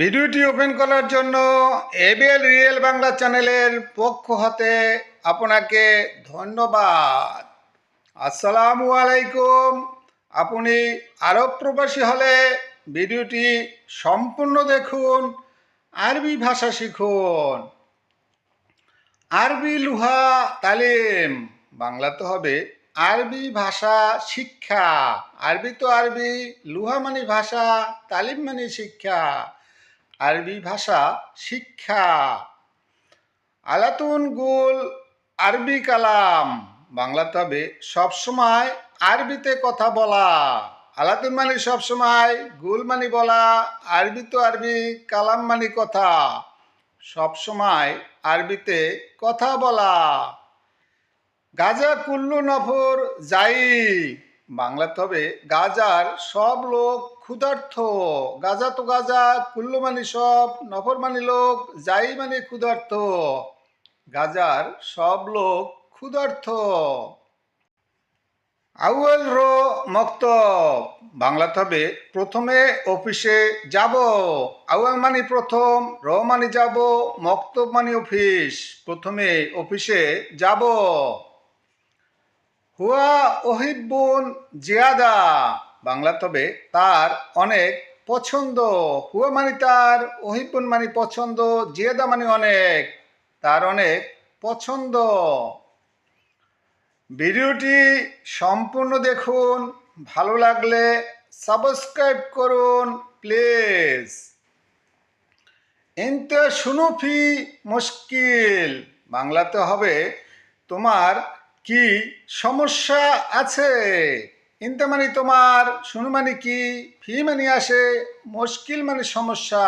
ভিডিওটি ওপেন করার জন্য এবিএল রিয়েল বাংলা চ্যানেলের পক্ষ হতে আপনাকে ধন্যবাদ। আসসালামু আলাইকুম। আপনি আরব প্রবাসী হলে ভিডিওটি সম্পূর্ণ দেখুন, আরবি ভাষা শিখুন। আরবি লুহা তালিম বাংলাতে হবে। আরবি ভাষা শিক্ষা। আরবি তো আরবি, লুহা মানে ভাষা, তালিম মানে শিক্ষা। আরবি ভাষা শিক্ষা। আলাতুন গুল আরবি কালাম। বাংলাতে হবে সবসময় আরবিতে কথা বলা। আলাতুন মানে সবসময়, গুল মানে বলা, আরবি তো আরবি, কালাম মানে কথা। সবসময় আরবিতে কথা বলা। গাজা কুল্লু নফর যাই বাংলাতে হবে, গাজার সব লোক ক্ষুধার্থ। গাজা তো গাজা কুল্লু মানে সব নফর মানে লোক, যাই মানে ক্ষুধার্থ। গাজার সব লোক ক্ষুধার্থ। আউয়াল রো মক্তব বাংলাতে হবে, প্রথমে অফিসে যাব। আউয়াল মানে প্রথম, র মানে যাব, মক্তব মানে অফিস, প্রথমে অফিসে যাব। হুয়া ওহিবুন জিয়াদা। বাংলা তবে তার অনেক পছন্দ। হুয়া মানে তার ওহিবুন মানে পছন্দ, জিয়াদা মানে অনেক, তার অনেক পছন্দ। ভিডিওটি সম্পূর্ণ দেখুন, ভালো লাগলে সাবস্ক্রাইব করুন, প্লিজ। এনতে শুনুফি মুশকিল। বাংলাতে হবে তোমার কি সমস্যা আছে? ইনতে মানে তোমার শুনু মানে কি? ফি মানে আসে? মুশকিল মানে সমস্যা।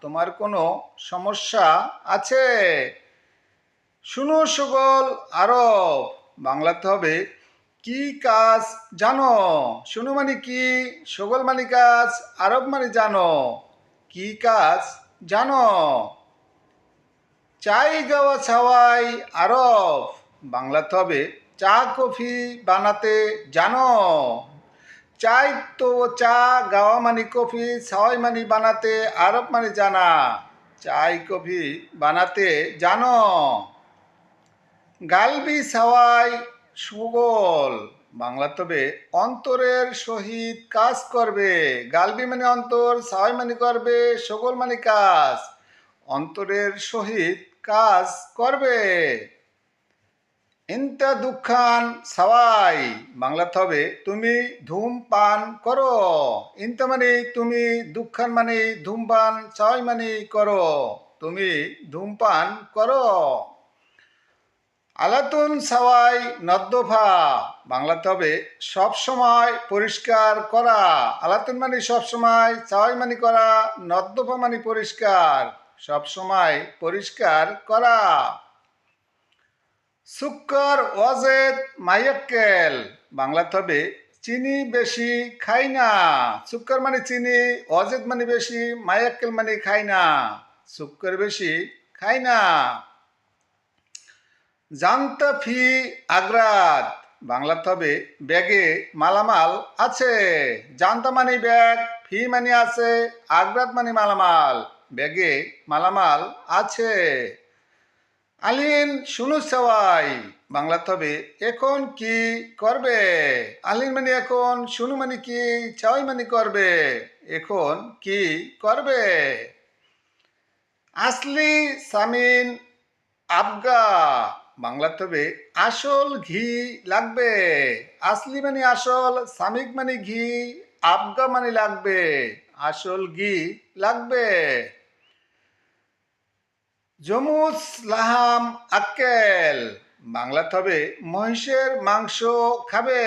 তোমার কোনো সমস্যা আছে? শুনো সকল আরব, বাংলাতে হবে কি কাজ জানো? শুনো মানে কি? সকল মানে কাজ আরব মানে জানো? কি কাজ জানো? চাই গাওয়া ছাওয়াই আরব। বাংলাতে হবে চা কফি বানাতে জানো। চাই তো চা, গাওয়া মানি কফি ছাওয়াই মানে বানাতে, আরব মানে জানা। চাই কফি বানাতে জানো। গালবি সাওয়াই সুগল। বাংলা তবে অন্তরের সহিত কাজ করবে। গালবি মানে অন্তর সাওয়াই মানে করবে, সগল মানে কাজ। অন্তরের সহিত কাজ করবে। ইন্তা দুঃখান সাওয়াই। বাংলাতে হবে, তুমি ধূমপান করো। ইন্তা মানে তুমি দুঃখান মানে ধূমপান সাওয়াই মানে করো। তুমি ধূমপান করো। আলাতুন সাওয়াই নদ্দফা। বাংলাতে হবে, সব সময় পরিষ্কার করা। আলাতুন মানে সব সময় সাওয়াই মানে করা। নদ্দফা মানে পরিষ্কার। সব সময় পরিষ্কার করা। সুক্কর ওয়াজেদ মাইয়াক্কেল। বাংলাতে হবে চিনি বেশি খাই না। সুক্কর মানে চিনি অজেদ মানে বেশি মায়াক্কেল মানে খাই না। সুক্কর বেশি খাই না। জানতা ফি আগ্রাত বাংলাতে হবে ব্যাগে মালামাল আছে। জানতা মানে ব্যাগ, ফি মানে আছে আগ্রাত মানে মালামাল। ব্যাগে মালামাল আছে। আলিন শুনু সবাই। বাংলাতে হবে এখন কি করবে? আলিন মানে এখন, শুনু মানে কি, চাওয়াই মানে করবে? এখন কি করবে? আসলি সামিন, আবগা। বাংলাতে হবে আসল ঘি লাগবে। আসলি মানে আসল, সামিক মানে ঘি, আবগা মানে লাগবে। আসল ঘি লাগবে। জমুস লাহাম আক্কেল। বাংলাতে হবে মহিষের মাংস খাবে।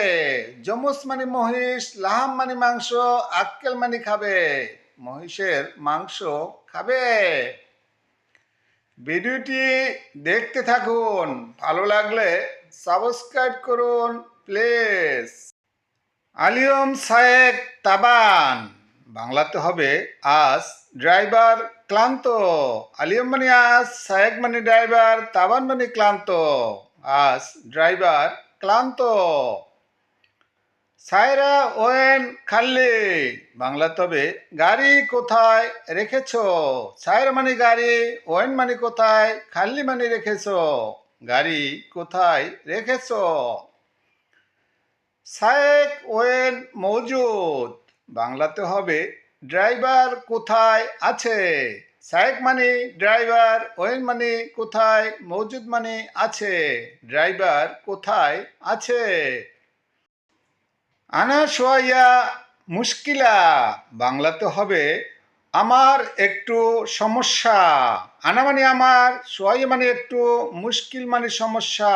জমুস মানে মহিষ, লাহাম মানে মাংস, আক্কেল মানে খাবে। মহিষের মাংস খাবে। ভিডিওটি দেখতে থাকুন। ভালো লাগলে সাবস্ক্রাইব করুন, প্লিজ। আলিয়ম সায়েক তাবান। বাংলাতে হবে আজ ড্রাইভার ক্লান্ত। আলিয়ম মানে আজ সায়েক মানে ড্রাইভার তাবান মানে ক্লান্ত। আজ ড্রাইভার ক্লান্ত। সায়রা ওয়েন খাল্লি বাংলা তবে, গাড়ি কোথায় রেখেছ? সায়রা মানে গাড়ি, ওয়েন মানে কোথায় খাল্লি মানে রেখেছ? গাড়ি কোথায় রেখেছ? সায়েক ওয়েন মজুদ। বাংলাতে হবে ড্রাইভার কোথায় আছে? সায়েক মানে ড্রাইভার ওয়েন মানে কোথায়? মজুদ মানে আছে। ড্রাইভার কোথায় আছে? আনা সোয়া মুশকিলা। বাংলাতে হবে, আমার একটু সমস্যা। আনা মানে আমার সোয়াই মানে একটু, মুশকিল মানে সমস্যা।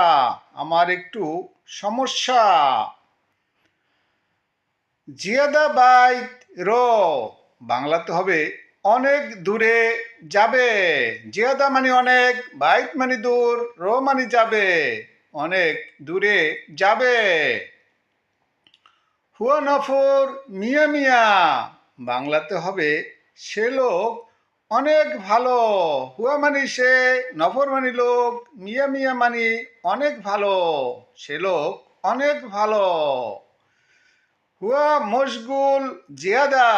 আমার একটু সমস্যা। জিয়াদা বাইত রো বাংলাতে হবে অনেক দূরে যাবে। জিয়াদা মানে অনেক, বাইত মানে দূর, রো মানে যাবে, অনেক দূরে যাবে। হুয়া নফর মিয়া মিয়া বাংলাতে হবে সে লোক অনেক ভালো। হুয়া মানে সে, নফর মানে লোক, মিয়া মিয়া মানে অনেক ভালো। সে লোক অনেক ভালো। হুয়া মশগুল, জিয়াদা।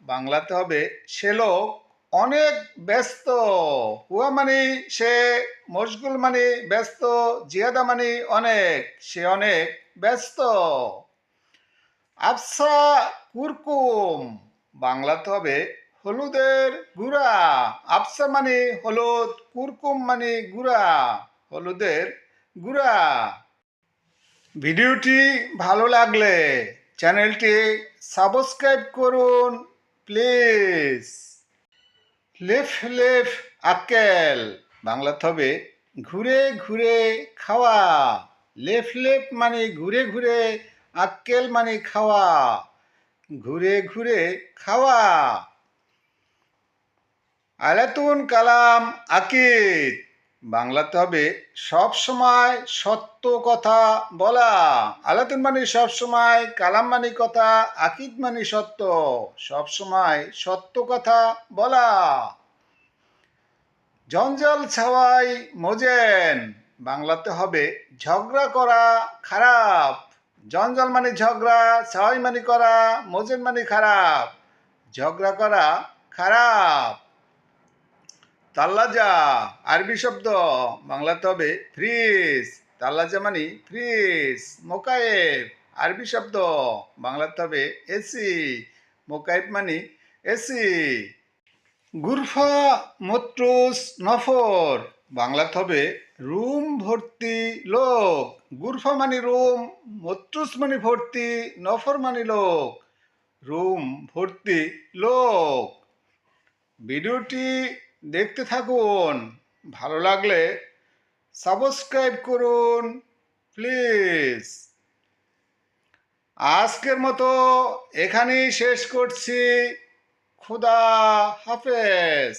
বাংলাতে হবে সে লোক অনেক ব্যস্ত। হুয়া মানে সে, মশগুল মানে ব্যস্ত, জিয়াদা মানে অনেক, সে অনেক ব্যস্ত। আফসা কুরকুম, বাংলাতে হবে হলুদের গুঁড়া। আফসা মানে হলুদ, কুরকুম মানে গুঁড়া, হলুদের গুঁড়া। ভিডিওটি ভালো লাগলে চ্যানেলটি সাবস্ক্রাইব করুন, প্লিজ। লেফ লেফ, আক্কেল। বাংলাতে হবে ঘুরে ঘুরে খাওয়া। লেফ লেফ মানে ঘুরে ঘুরে, আক্কেল মানে খাওয়া। ঘুরে ঘুরে খাওয়া। আলাতুন কালাম আকিদ। বাংলাতে হবে সব সময় সত্য কথা বলা। আলাতুন মানে সব সময়, কালাম মানে কথা, আকিদ মানে সত্য, সব সময় সত্য কথা বলা। জঞ্জাল ছাওয়াই মোজেন, বাংলাতে হবে ঝগড়া করা খারাপ। জঞ্জাল মানে ঝগড়া, ছাওয়াই মানে করা, মোজেন মানে খারাপ। ঝগড়া করা খারাপ। তাল্লাজা, আরবি শব্দ, বাংলাতে হবে ফ্রিজ। তাল্লাজা মানে ফ্রিজ, মোকায়েব। আরবি শব্দ, বাংলাতে হবে এসি। মোকায়েব মানে এসি। গুরফা, মত্রুস, নফর, বাংলাতে হবে রুম ভর্তি লোক। গুরফা মানে রুম, মত্রুস মানে ভর্তি, নফর মানে লোক। রুম ভর্তি লোক। ভিডিওটি দেখতে থাকুন। ভালো লাগলে সাবস্ক্রাইব করুন প্লিজ আজকের মতো এখানেই শেষ করছি। খুদা হাফেজ।